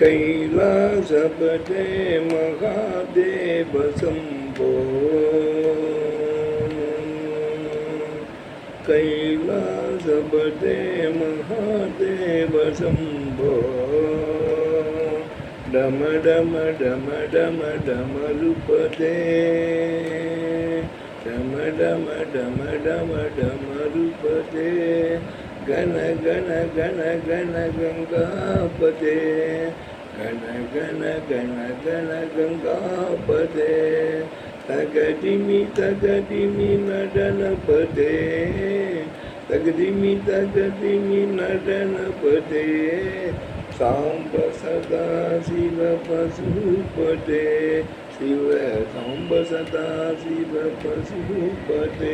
कैलासपते महादेव शम्भो कैलासपते महादेव शम्भो डम डम डम डम डमरुपते डम डम डम डम डमरुपते गण गण गण गण गङ्गापते गण गण गण गण तगदिमि तगदिमि नडनपते तगदिमि तगदिमि नडनपते साम्ब सदा शिव पशुपते शिव साम्ब सदा शिव पशुपते